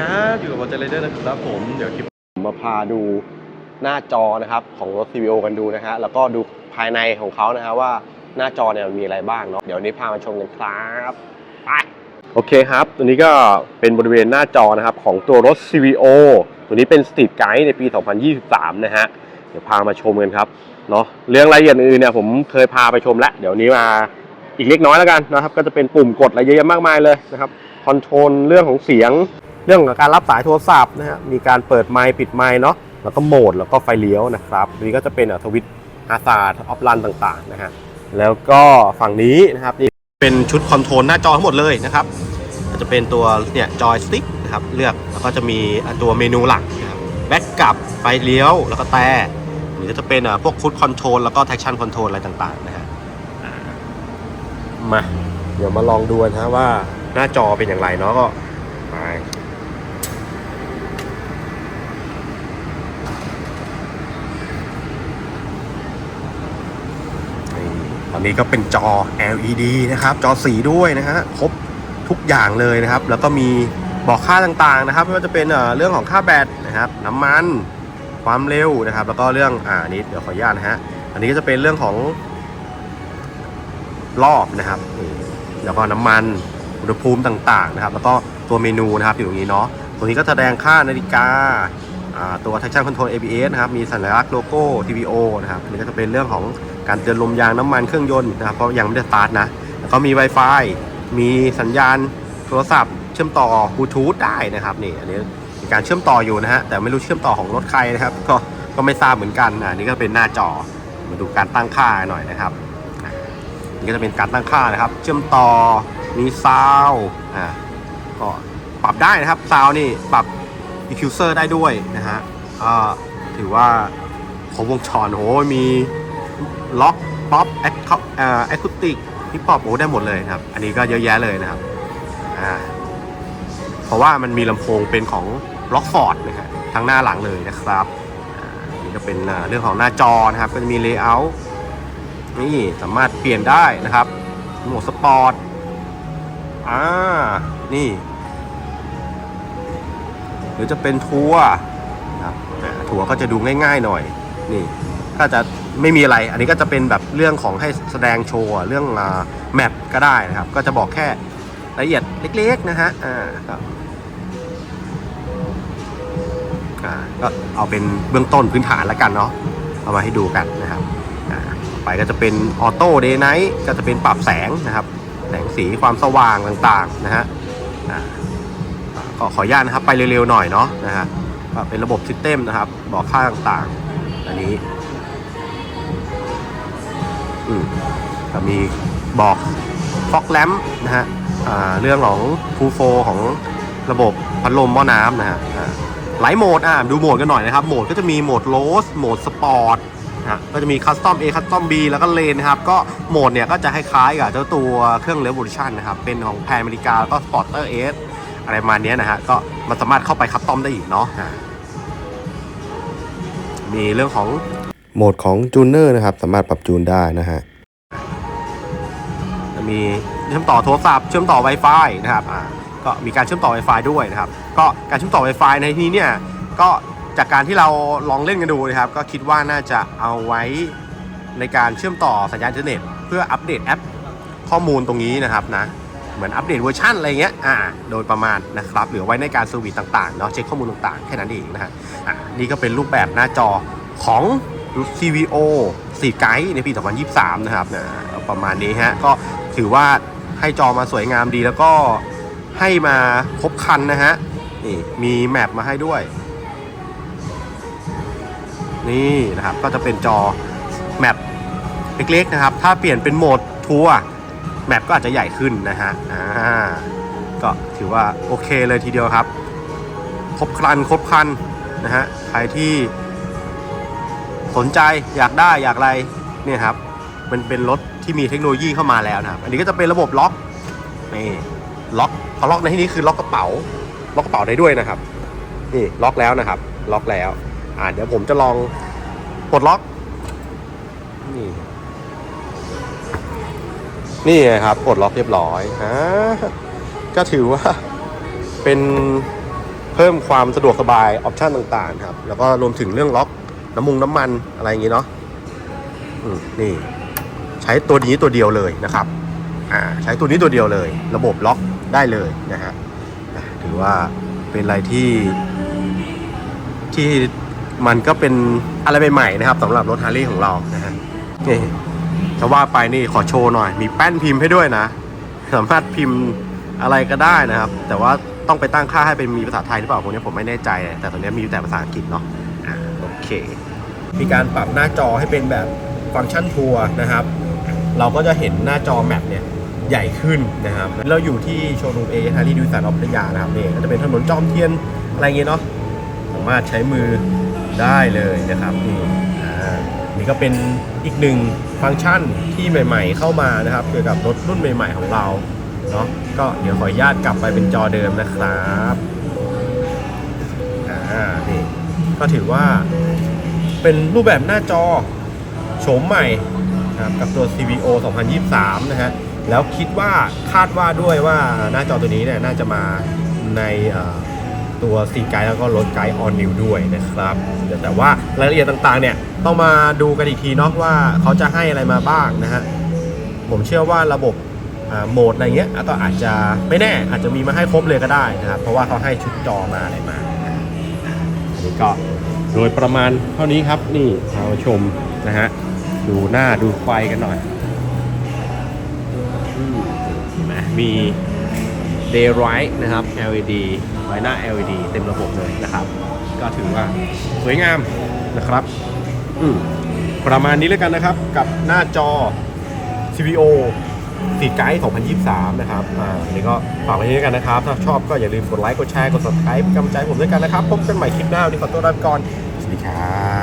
ครับอยู่กับวอเจเลเดอร์นะครับผมเดี๋ยวคลิปมาพาดูหน้าจอนะครับของรถ CVO กันดูนะฮะแล้วก็ดูภายในของเขานะฮะว่าหน้าจอเนี่ยมันมีอะไรบ้างเนาะเดี๋ยวนี้พามาชมกันครับไปโอเคครับ ตัวนี้ก็เป็นบริเวณหน้าจอนะครับของตัวรถ CVO ตัวนี้เป็น Street Guide ในปี 2023 นะฮะเดี๋ยวพามาชมกันครับเนาะเรื่องรายละเอียดอื่นเนี่ยผมเคยพาไปชมแล้ว เดี๋ยวนี้มาอีกเล็กน้อยแล้วกันนะครับ ก็จะเป็นปุ่มกดอะไรเยอะแยะมากมายเลยนะครับคอนโทรลเรื่องของเสียง เรื่องของการรับสายโทรศัพท์นะฮะมีการเปิดไมค์ปิดไมค์เนาะแล้วก็โหมดแล้วก็ไฟเลี้ยวนะครับนนี้ก็จะเป็นทวิตอาซาร์ออฟลันต่างๆนะฮะแล้วก็ฝั่งนี้นะครับนี่เป็นชุดคอนโทรลหน้าจอทั้งหมดเลยนะครับจะเป็นตัวเนี่ยจอยสติ๊กนะครับเลือกแล้วก็จะมีตัวเมนูหลักนะครับแบ็กกลับไฟเลี้ยวแล้วก็แต่หรือก็จะเป็นอะพวกฟุตคอนโทรลแล้วก็แท็กชั่นคอนโทรลอะไรต่างๆนะฮะมาเดี๋ยวมาลองดูนะว่าหน้าจอเป็นอย่างไรเนาะก็ไป นี่ต อนนี้ก็เป็นจอ LED นะครับ จอสีด้วยนะฮะครบทุกอย่างเลยนะครับ แล้วก็มีบอกค่าต่างๆนะครับไม่ว่าจะเป็นเรื่องของค่าแบตนะครับ น้ำมันความเร็วนะครับ แล้วก็เรื่องอ่านี้เดี๋ยวขออนุญาตนะฮะอันนี้ก็จะเป็นเรื่องของรอบนะครับ แล้วก็น้ำมันอุณหภูมิต่างๆนะครับ แล้วก็ตัวเมนูนะครับอยู่ตรงนี้เนาะตรงนี้ก็แสดงค่านาฬิกาอ่าตัว traction control ABS นะครับ มีสัญลักษณ์โลโก้ TVO นะครับอันนี้ก็จะเป็นเรื่องของ การเตือนลมยางน้ำมันเครื่องยนต์นะครับเพราะยังไม่ได้สตาร์ทนะแล้วก็มี Wi-Fi มีสัญญาณโทรศัพท์ เชื่อมต่อบลูทูธได้นะครับนี่อันนี้มีการเชื่อมต่ออยู่นะฮะแต่ไม่รู้เชื่อมต่อของรถใครนะครับ ก็ก็ไม่ทราบเหมือนกันอ่านี่ก็เป็นหน้าจอมาดูการตั้งค่าหน่อยนะครับนี่ก็จะเป็นการตั้งค่านะครับ เชื่อมต่อมีซาวอ่าก็ปรับได้นะครับซาวนี่ปรับ diffuser ได้ด้วยนะฮะก็ถือว่าครบวงจรโอ้มี ล็อกป๊อปแอคเอ่อแอคูติกฮิปฮอปโอ้ได้หมดเลยครับ อันนี้ก็เยอะแยะเลยนะครับอ่าเพราะว่ามันมีลำโพงเป็นของล็อกฟอร์ดนะฮะทั้งหน้าหลังเลยนะครับอ่านี่ก็เป็นเรื่องของหน้าจอนะครับ ก็จะมีเลเยอร์นี่สามารถเปลี่ยนได้นะครับโหมดสปอร์ตอ่านี่ หรือจะเป็นทัวร์นะครับทัวร์ก็จะดูง่ายๆหน่อย นี่ ถ้าจะ ไม่มีอะไร อันนี้ก็จะเป็นแบบเรื่องของให้แสดงโชว์เรื่องแมปก็ได้นะครับ ก็จะบอกแค่รายละเอียดเล็กๆนะฮะอ่าก็เอาเป็นเบื้องต้นพื้นฐานแล้วกันเนาะเอามาให้ดูกันนะครับไปก็จะเป็นออโต้เดย์ไนท์ก็จะเป็นปรับแสงนะครับ แสงสีความสว่างต่างๆนะฮะอ่าก็ขออนุญาตนะครับไปเร็วๆหน่อยเนาะนะฮะเป็นระบบซิสเต็มนะครับ บอกค่าต่างๆ อันนี้ อืมก็มีบอกฟอกแลมนะฮะเรื่องของฟูโฟของระบบพัดลมหม้อน้ำนะฮะอ่าไลท์โหมดอ่าดูโหมดกันหน่อยนะครับ โหมดก็จะมีโหมดโรสโหมดสปอร์ตนะก็จะมีคัสตอม A คัสตอม B แล้วก็เลนนะครับ ก็โหมดเนี่ยก็จะคล้ายๆกับเจ้าตัวเครื่อง Revolution นะครับ เป็นของแพนอเมริกาแล้วก็ Sporter S อะไรประมาณเนี้ยนะฮะ ก็มันสามารถเข้าไปคัสตอมได้อีกเนาะมีเรื่องของ โหมดของจูเนอร์นะครับ สามารถปรับจูนได้นะฮะจะมีเชื่อมต่อโทรศัพท์เชื่อมต่อ Wi-Fi นะครับอ่าก็มีการเชื่อมต่อ Wi-Fi ด้วยนะครับ ก็การเชื่อมต่อ Wi-Fi ในที่นี้เนี่ยก็จากการที่เราลองเล่นกันดูนะครับ ก็คิดว่าน่าจะเอาไว้ในการเชื่อมต่อสัญญาณอินเทอร์เน็ต เพื่ออัปเดตแอปข้อมูลตรงนี้นะครับนะเหมือนอัปเดตเวอร์ชันอะไรเงี้ยอ่าโดยประมาณนะครับหรือไว้ในการเซอร์วิสต่างๆเนาะเช็คข้อมูลต่างๆ แค่นั้นเองนะฮะอ่านี่ก็เป็นรูปแบบหน้าจอของ CVO 4 Guide ในปี 2023 นะครับนะประมาณนี้ฮะก็ถือว่าให้จอมาสวยงามดีแล้วก็ให้มาครบครันนะฮะนี่มีแมปมาให้ด้วย นี่นะครับก็จะเป็นจอแมปเล็กๆนะครับ ถ้าเปลี่ยนเป็นโหมดทัวร์แมปก็อาจจะใหญ่ขึ้นนะฮะอ่าก็ถือว่าโอเคเลยทีเดียวครับ ครบครันครบคันนะฮะใครที่ สนใจอยากได้อยากอะไรเนี่ยครับมันเป็นรถที่มีเทคโนโลยีเข้ามาแล้วนะครับอันนี้ก็จะเป็นระบบล็อกนี่ล็อกพอล็อกในที่นี้คือล็อกกระเป๋า ล็อกกระเป๋าได้ด้วยนะครับ นี่ล็อกแล้วนะครับ ล็อกแล้ว อ่าเดี๋ยวผมจะลองปลดล็อกนี่นี่ครับปลดล็อกเรียบร้อยอ่าก็ถือว่าเป็นเพิ่มความสะดวกสบายออปชันต่างๆครับ แล้วก็รวมถึงเรื่องล็อก น้ำมุงน้ำมันอะไรอย่างงี้เนาะนี่ ใช้ตัวนี้ตัวเดียวเลยนะครับ อ่า ใช้ตัวนี้ตัวเดียวเลย ระบบล็อกได้เลยนะฮะถือว่าเป็นอะไรที่ ที่มันก็เป็นอะไรใหม่ๆนะครับสำหรับรถฮาร์ลีของเรานะฮะนี่จะว่าไปนี่ขอโชว์หน่อย มีแป้นพิมพ์ให้ด้วยนะ สามารถพิมพ์อะไรก็ได้นะครับ แต่ว่าต้องไปตั้งค่าให้เป็นมีภาษาไทยหรือเปล่าพวกนี้ผมไม่แน่ใจ แต่ตอนนี้มีแต่ภาษาอังกฤษเนาะ เค มีการปรับหน้าจอให้เป็นแบบฟังก์ชันทัวร์นะครับ เราก็จะเห็นหน้าจอแมปเนี่ยใหญ่ขึ้นนะครับ เราอยู่ที่โชว์รูมเอฮารีดิวสันออฟพัทยานะครับเนี่ยก็จะเป็นถนนจอมเทียนอะไรเงี้ยเนาะ สามารถใช้มือได้เลยนะครับนี่นี่ก็เป็นอีกหนึ่งฟังก์ชันที่ใหม่ ๆ เข้ามานะครับ เกี่ยวกับรถรุ่นใหม่ ๆ ของเราเนาะ ก็เดี๋ยวขออนุญาตกลับไปเป็นจอเดิมนะครับ ก็ถือว่าเป็นรูปแบบหน้าจอโฉมใหม่ครับกับตัว CVO 2023 นะฮะ แล้วคิดว่าคาดว่าด้วยว่าหน้าจอตัวนี้เนี่ยน่าจะมาในตัว C ไกด์แล้วก็รถไกด์ออนนิวด้วยนะครับ แต่ว่ารายละเอียดต่างๆเนี่ยต้องมาดูกันอีกทีเนาะว่าเขาจะให้อะไรมาบ้างนะฮะ ผมเชื่อว่าระบบโหมดอะไรเงี้ยก็อาจจะไม่แน่อาจจะมีมาให้ครบเลยก็ได้นะครับ เพราะว่าเขาให้ชุดจอมาอะไรมา อันนี้ก็โดยประมาณเท่านี้ครับนี่พามาชมนะฮะดูหน้าดูไฟกันหน่อยมเห็นไหมมี Daylight นะครับ LED ไฟหน้า LED เต็มระบบเลยนะครับ ก็ถือว่าสวยงามนะครับประมาณนี้แล้วกันนะครับกับหน้าจอ CVO สีไกด์2023 นะครับ อ่านี่ก็ฝากไว้ด้วยกันนะครับ ถ้าชอบก็อย่าลืมกดไลค์ กดแชร์ กด subscribe กำลังใจผมด้วยกันนะครับ พบกันใหม่คลิปหน้าวันนี้ขอตัวลาไปก่อน สวัสดีครับ